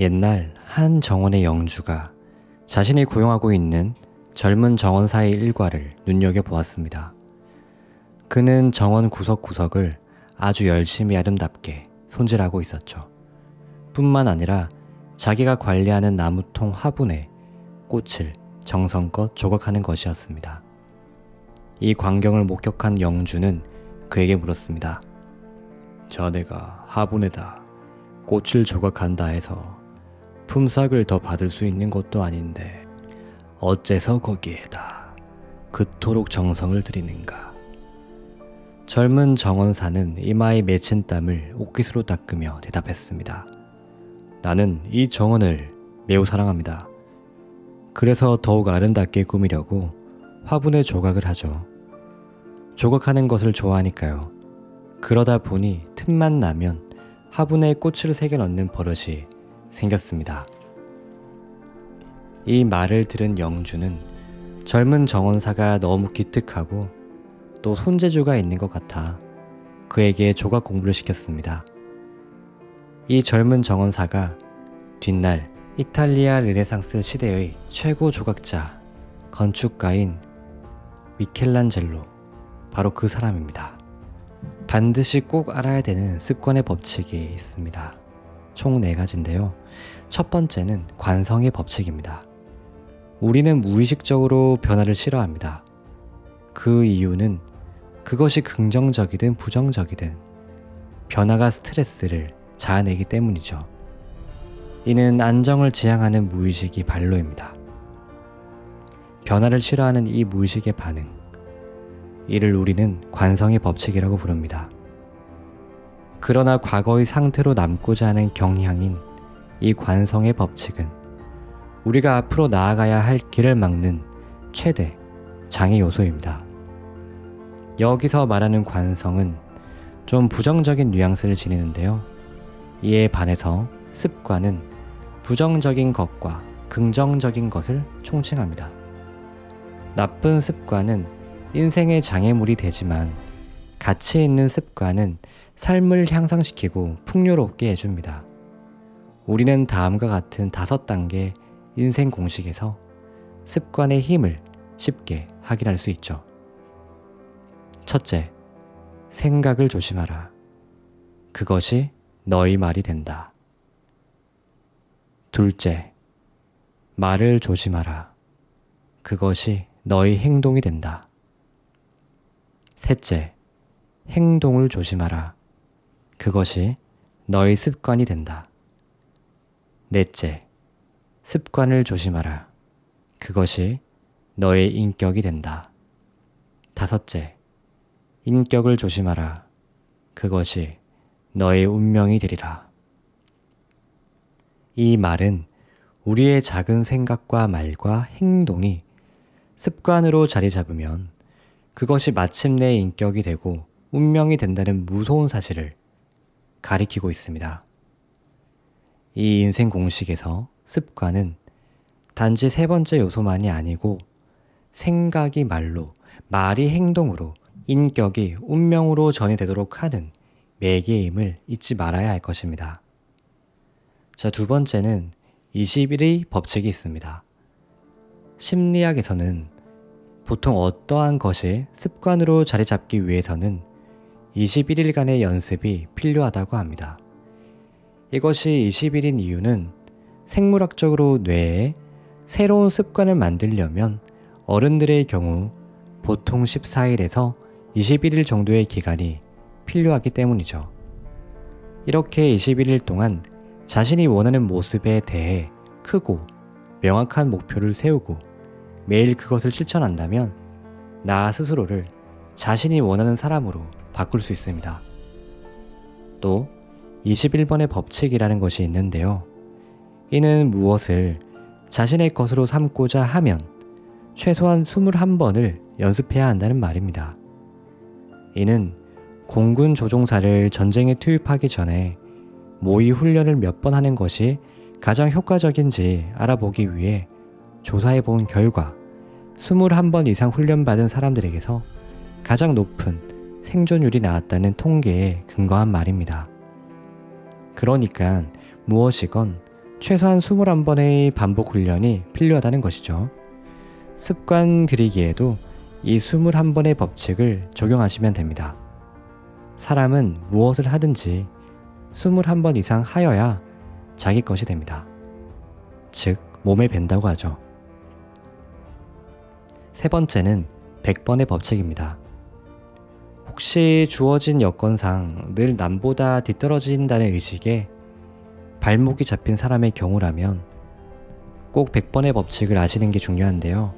옛날 한 정원의 영주가 자신이 고용하고 있는 젊은 정원사의 일과를 눈여겨보았습니다. 그는 정원 구석구석을 아주 열심히 아름답게 손질하고 있었죠. 뿐만 아니라 자기가 관리하는 나무통 화분에 꽃을 정성껏 조각하는 것이었습니다. 이 광경을 목격한 영주는 그에게 물었습니다. 자네가 화분에다 꽃을 조각한다 해서 품삯을 더 받을 수 있는 것도 아닌데 어째서 거기에다 그토록 정성을 들이는가? 젊은 정원사는 이마에 맺힌 땀을 옷깃으로 닦으며 대답했습니다. 나는 이 정원을 매우 사랑합니다. 그래서 더욱 아름답게 꾸미려고 화분에 조각을 하죠. 조각하는 것을 좋아하니까요. 그러다 보니 틈만 나면 화분에 꽃을 새겨 넣는 버릇이 생겼습니다. 이 말을 들은 영주는 젊은 정원사가 너무 기특하고 또 손재주가 있는 것 같아 그에게 조각 공부를 시켰습니다. 이 젊은 정원사가 뒷날 이탈리아 르네상스 시대의 최고 조각자, 건축가인 미켈란젤로, 바로 그 사람입니다. 반드시 꼭 알아야 되는 습관의 법칙이 있습니다. 총 네 가지인데요. 첫 번째는 관성의 법칙입니다. 우리는 무의식적으로 변화를 싫어합니다. 그 이유는 그것이 긍정적이든 부정적이든 변화가 스트레스를 자아내기 때문이죠. 이는 안정을 지향하는 무의식이 반로입니다. 변화를 싫어하는 이 무의식의 반응. 이를 우리는 관성의 법칙이라고 부릅니다. 그러나 과거의 상태로 남고자 하는 경향인 이 관성의 법칙은 우리가 앞으로 나아가야 할 길을 막는 최대 장애 요소입니다. 여기서 말하는 관성은 좀 부정적인 뉘앙스를 지니는데요. 이에 반해서 습관은 부정적인 것과 긍정적인 것을 총칭합니다. 나쁜 습관은 인생의 장애물이 되지만 가치 있는 습관은 삶을 향상시키고 풍요롭게 해줍니다. 우리는 다음과 같은 다섯 단계 인생 공식에서 습관의 힘을 쉽게 확인할 수 있죠. 첫째, 생각을 조심하라. 그것이 너희 말이 된다. 둘째, 말을 조심하라. 그것이 너희 행동이 된다. 셋째, 행동을 조심하라. 그것이 너희 습관이 된다. 넷째, 습관을 조심하라. 그것이 너의 인격이 된다. 다섯째, 인격을 조심하라. 그것이 너의 운명이 되리라. 이 말은 우리의 작은 생각과 말과 행동이 습관으로 자리 잡으면 그것이 마침내 인격이 되고 운명이 된다는 무서운 사실을 가리키고 있습니다. 이 인생 공식에서 습관은 단지 세 번째 요소만이 아니고 생각이 말로, 말이 행동으로, 인격이 운명으로 전이되도록 하는 매개임을 잊지 말아야 할 것입니다. 자, 두 번째는 21의 법칙이 있습니다. 심리학에서는 보통 어떠한 것이 습관으로 자리 잡기 위해서는 21일간의 연습이 필요하다고 합니다. 이것이 20일인 이유는 생물학적으로 뇌에 새로운 습관을 만들려면 어른들의 경우 보통 14일에서 21일 정도의 기간이 필요하기 때문이죠. 이렇게 21일 동안 자신이 원하는 모습에 대해 크고 명확한 목표를 세우고 매일 그것을 실천한다면 나 스스로를 자신이 원하는 사람으로 바꿀 수 있습니다. 또 21번의 법칙이라는 것이 있는데요. 이는 무엇을 자신의 것으로 삼고자 하면 최소한 21번을 연습해야 한다는 말입니다. 이는 공군 조종사를 전쟁에 투입하기 전에 모의 훈련을 몇 번 하는 것이 가장 효과적인지 알아보기 위해 조사해 본 결과 21번 이상 훈련받은 사람들에게서 가장 높은 생존율이 나왔다는 통계에 근거한 말입니다. 그러니까 무엇이건 최소한 21번의 반복 훈련이 필요하다는 것이죠. 습관 들이기에도 이 21번의 법칙을 적용하시면 됩니다. 사람은 무엇을 하든지 21번 이상 하여야 자기 것이 됩니다. 즉, 몸에 밴다고 하죠. 세 번째는 100번의 법칙입니다. 혹시 주어진 여건상 늘 남보다 뒤떨어진다는 의식에 발목이 잡힌 사람의 경우라면 꼭 100번의 법칙을 아시는 게 중요한데요.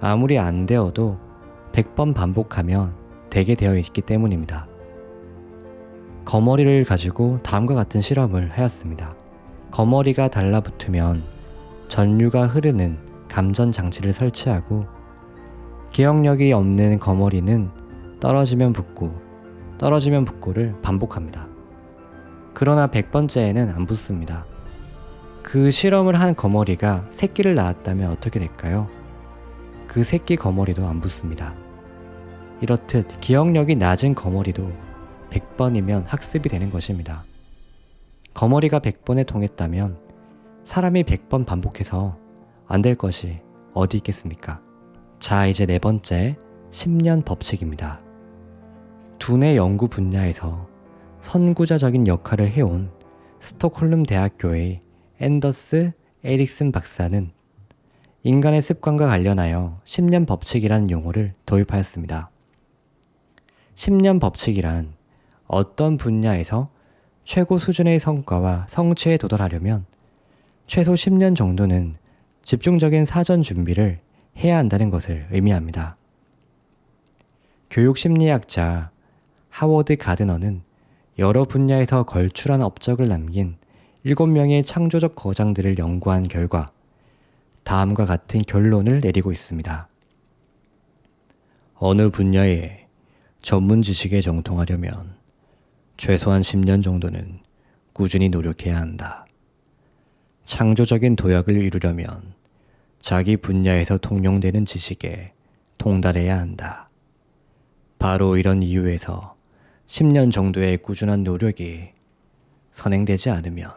아무리 안 되어도 100번 반복하면 되게 되어 있기 때문입니다. 거머리를 가지고 다음과 같은 실험을 하였습니다. 거머리가 달라붙으면 전류가 흐르는 감전 장치를 설치하고 기억력이 없는 거머리는 떨어지면 붙고 떨어지면 붙고를 반복합니다. 그러나 100번째에는 안 붙습니다. 그 실험을 한 거머리가 새끼를 낳았다면 어떻게 될까요? 그 새끼 거머리도 안 붙습니다. 이렇듯 기억력이 낮은 거머리도 100번이면 학습이 되는 것입니다. 거머리가 100번에 통했다면 사람이 100번 반복해서 안 될 것이 어디 있겠습니까? 자, 이제 네 번째 10년 법칙입니다. 두뇌 연구 분야에서 선구자적인 역할을 해온 스톡홀름 대학교의 앤더스 에릭슨 박사는 인간의 습관과 관련하여 10년 법칙이라는 용어를 도입하였습니다. 10년 법칙이란 어떤 분야에서 최고 수준의 성과와 성취에 도달하려면 최소 10년 정도는 집중적인 사전 준비를 해야 한다는 것을 의미합니다. 교육 심리학자 하워드 가드너는 여러 분야에서 걸출한 업적을 남긴 7명의 창조적 거장들을 연구한 결과 다음과 같은 결론을 내리고 있습니다. 어느 분야에 전문 지식에 정통하려면 최소한 10년 정도는 꾸준히 노력해야 한다. 창조적인 도약을 이루려면 자기 분야에서 통용되는 지식에 통달해야 한다. 바로 이런 이유에서 10년 정도의 꾸준한 노력이 선행되지 않으면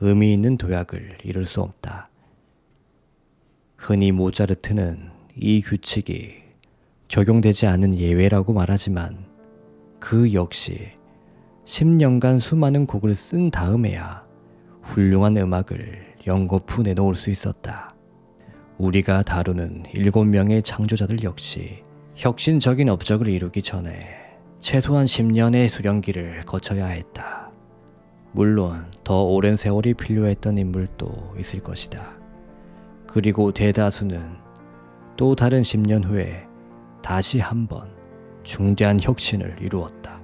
의미 있는 도약을 이룰 수 없다. 흔히 모차르트는 이 규칙이 적용되지 않은 예외라고 말하지만 그 역시 10년간 수많은 곡을 쓴 다음에야 훌륭한 음악을 연거푸 내놓을 수 있었다. 우리가 다루는 7명의 창조자들 역시 혁신적인 업적을 이루기 전에 최소한 10년의 수련기를 거쳐야 했다. 물론 더 오랜 세월이 필요했던 인물도 있을 것이다. 그리고 대다수는 또 다른 10년 후에 다시 한번 중대한 혁신을 이루었다.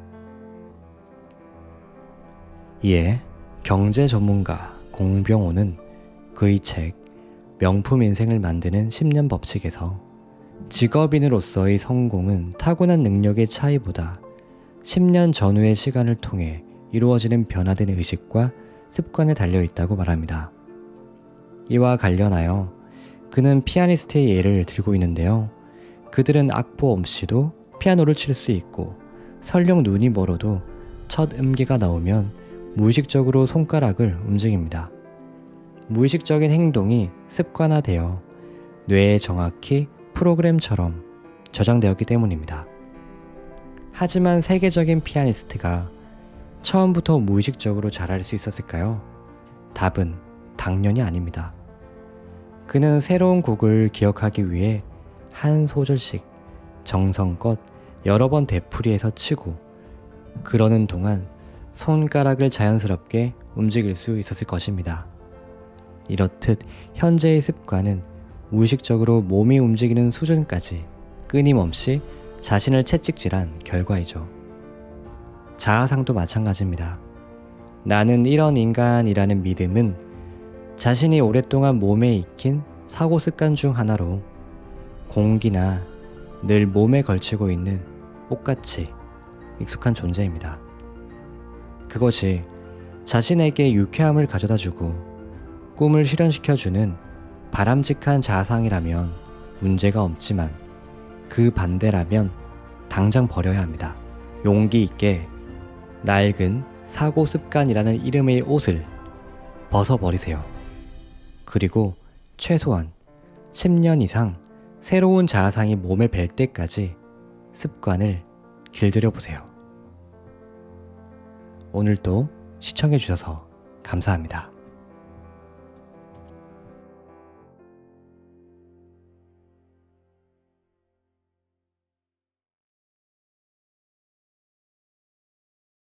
이에 경제 전문가 공병호는 그의 책 명품 인생을 만드는 10년 법칙에서 직업인으로서의 성공은 타고난 능력의 차이보다 10년 전후의 시간을 통해 이루어지는 변화된 의식과 습관에 달려 있다고 말합니다. 이와 관련하여 그는 피아니스트의 예를 들고 있는데요. 그들은 악보 없이도 피아노를 칠 수 있고 설령 눈이 멀어도 첫 음계가 나오면 무의식적으로 손가락을 움직입니다. 무의식적인 행동이 습관화되어 뇌에 정확히 프로그램처럼 저장되었기 때문입니다. 하지만 세계적인 피아니스트가 처음부터 무의식적으로 잘할 수 있었을까요? 답은 당연히 아닙니다. 그는 새로운 곡을 기억하기 위해 한 소절씩 정성껏 여러 번 되풀이해서 치고 그러는 동안 손가락을 자연스럽게 움직일 수 있었을 것입니다. 이렇듯 현재의 습관은 무의식적으로 몸이 움직이는 수준까지 끊임없이 자신을 채찍질한 결과이죠. 자아상도 마찬가지입니다. 나는 이런 인간이라는 믿음은 자신이 오랫동안 몸에 익힌 사고 습관 중 하나로 공기나 늘 몸에 걸치고 있는 옷같이 익숙한 존재입니다. 그것이 자신에게 유쾌함을 가져다 주고 꿈을 실현시켜주는 바람직한 자상이라면 문제가 없지만 그 반대라면 당장 버려야 합니다. 용기 있게 낡은 사고 습관이라는 이름의 옷을 벗어버리세요. 그리고 최소한 10년 이상 새로운 자아상이 몸에 뵐 때까지 습관을 길들여 보세요. 오늘도 시청해주셔서 감사합니다.